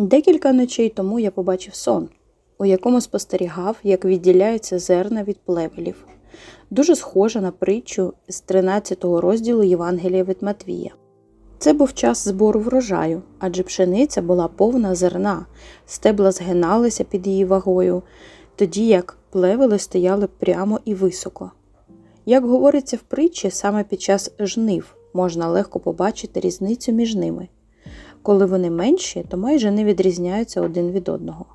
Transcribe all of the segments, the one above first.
Декілька ночей тому я побачив сон, у якому спостерігав, як відділяються зерна від плевелів. Дуже схоже на притчу з 13 розділу Євангелія від Матвія. Це був час збору врожаю, адже пшениця була повна зерна, стебла згиналися під її вагою, тоді як плевели стояли прямо і високо. Як говориться в притчі, саме під час жнив можна легко побачити різницю між ними. Коли вони менші, то майже не відрізняються один від одного.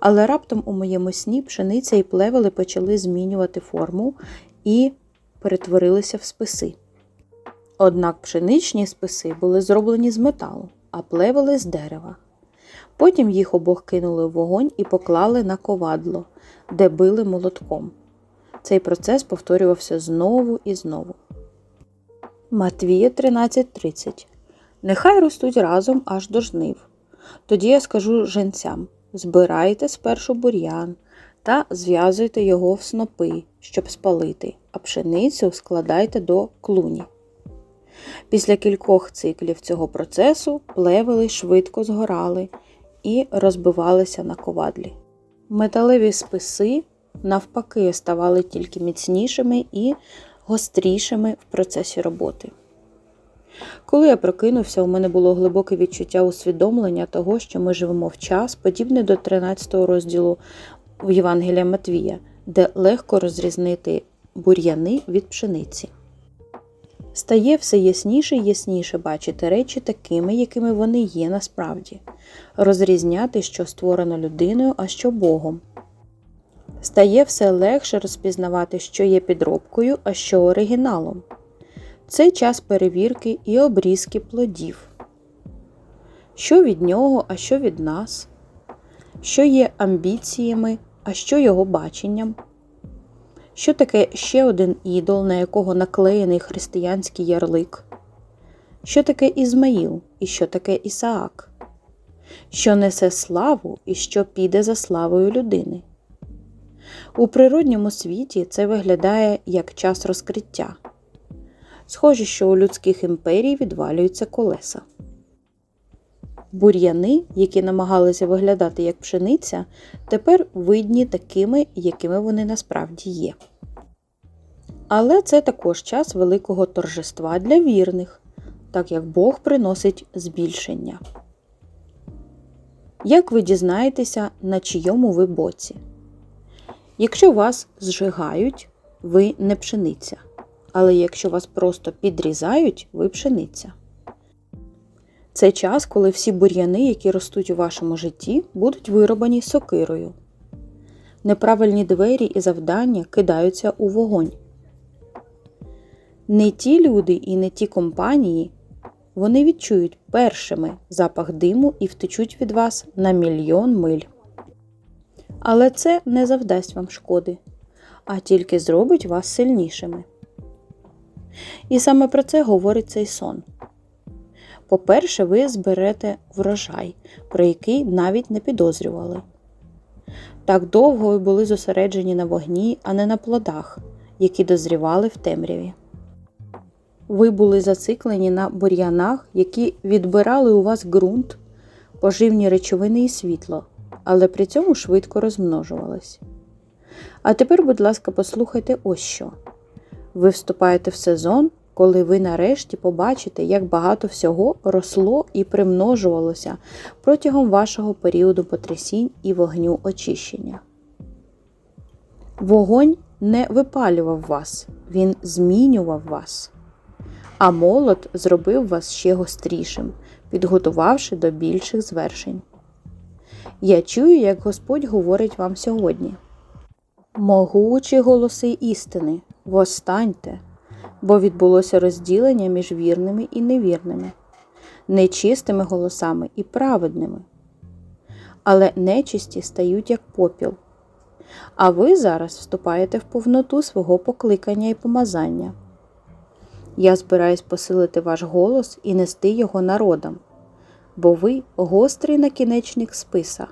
Але раптом у моєму сні пшениця і плевели почали змінювати форму і перетворилися в списи. Однак пшеничні списи були зроблені з металу, а плевели з дерева. Потім їх обох кинули в вогонь і поклали на ковадло, де били молотком. Цей процес повторювався знову і знову. Матвія 13.30 Нехай ростуть разом аж до жнив. Тоді я скажу женцям збирайте спершу бур'ян та зв'язуйте його в снопи, щоб спалити, а пшеницю складайте до клуні. Після кількох циклів цього процесу плевели швидко згорали і розбивалися на ковадлі. Металеві списи, навпаки, ставали тільки міцнішими і гострішими в процесі роботи. Коли я прокинувся, у мене було глибоке відчуття усвідомлення того, що ми живемо в час, подібний до 13 розділу в Євангелія Матвія, де легко розрізнити бур'яни від пшениці. Стає все ясніше і ясніше бачити речі такими, якими вони є насправді, розрізняти, що створено людиною, а що Богом. Стає все легше розпізнавати, що є підробкою, а що оригіналом. Це час перевірки і обрізки плодів. Що від нього, а що від нас, що є амбіціями, а що його баченням, що таке ще один ідол, на якого наклеєний християнський ярлик, що таке Ізмаїл і що таке Ісаак, що несе славу і що піде за славою людини. У природньому світі це виглядає як час розкриття. Схоже, що у людських імперій відвалюються колеса. Бур'яни, які намагалися виглядати як пшениця, тепер видні такими, якими вони насправді є. Але це також час великого торжества для вірних, так як Бог приносить збільшення. Як ви дізнаєтеся, на чийому ви боці? Якщо вас зжигають, ви не пшениця. Але якщо вас просто підрізають, ви пшениця. Це час, коли всі бур'яни, які ростуть у вашому житті, будуть виробані сокирою. Неправильні двері і завдання кидаються у вогонь. Не ті люди і не ті компанії вони відчують першими запах диму і втечуть від вас на мільйон миль. Але це не завдасть вам шкоди, а тільки зробить вас сильнішими. І саме про це говорить цей сон. По-перше, ви зберете врожай, про який навіть не підозрювали. Так довго ви були зосереджені на вогні, а не на плодах, які дозрівали в темряві. Ви були зациклені на бур'янах, які відбирали у вас ґрунт, поживні речовини і світло, але при цьому швидко розмножувались. А тепер, будь ласка, послухайте ось що. Ви вступаєте в сезон, коли ви нарешті побачите, як багато всього росло і примножувалося протягом вашого періоду потрясінь і вогню очищення. Вогонь не випалював вас, він змінював вас. А молот зробив вас ще гострішим, підготувавши до більших звершень. Я чую, як Господь говорить вам сьогодні. Могучі голоси істини, востаньте, бо відбулося розділення між вірними і невірними, нечистими голосами і праведними. Але нечисті стають як попіл. А ви зараз вступаєте в повноту свого покликання і помазання. Я збираюсь посилити ваш голос і нести його народам, бо ви гострий накінечник списа,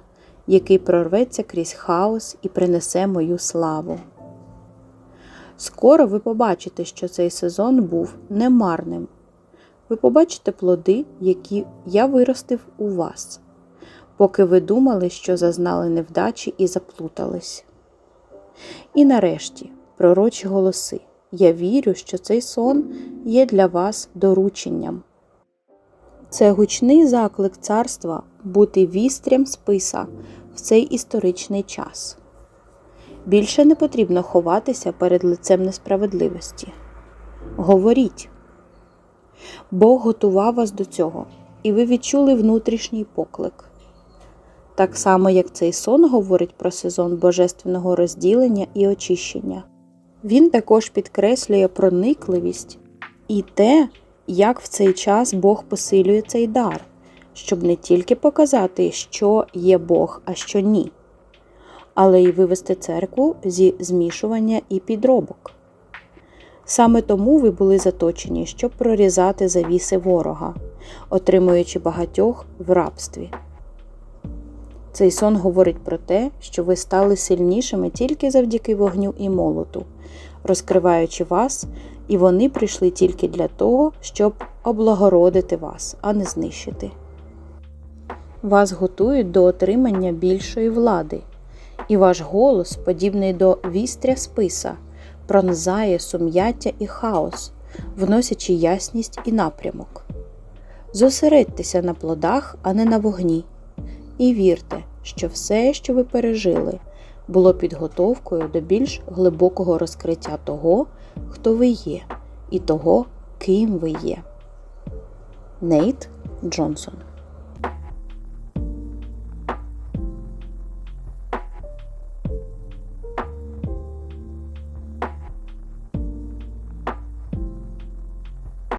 який прорветься крізь хаос і принесе мою славу. Скоро ви побачите, що цей сезон був немарним. Ви побачите плоди, які я виростив у вас. поки ви думали, що зазнали невдачі і заплутались. І нарешті, пророчі голоси. Я вірю, що цей сон є для вас дорученням. Це гучний заклик царства бути вістрям списа в цей історичний час. Більше не потрібно ховатися перед лицем несправедливості. Говоріть. Бог готував вас до цього, і ви відчули внутрішній поклик. Так само, як цей сон говорить про сезон божественного розділення і очищення. Він також підкреслює проникливість і те, як в цей час Бог посилює цей дар, щоб не тільки показати, що є Бог, а що ні, але й вивести церкву зі змішування і підробок. Саме тому ви були заточені, щоб прорізати завіси ворога, отримуючи багатьох в рабстві. Цей сон говорить про те, що ви стали сильнішими тільки завдяки вогню і молоту, розкриваючи вас, і вони прийшли тільки для того, щоб облагородити вас, а не знищити. Вас готують до отримання більшої влади, і ваш голос, подібний до вістря списа, пронзає сум'яття і хаос, вносячи ясність і напрямок. Зосередьтеся на плодах, а не на вогні, і вірте, що все, що ви пережили, було підготовкою до більш глибокого розкриття того, хто ви є, і того, ким ви є. Нейт Джонсон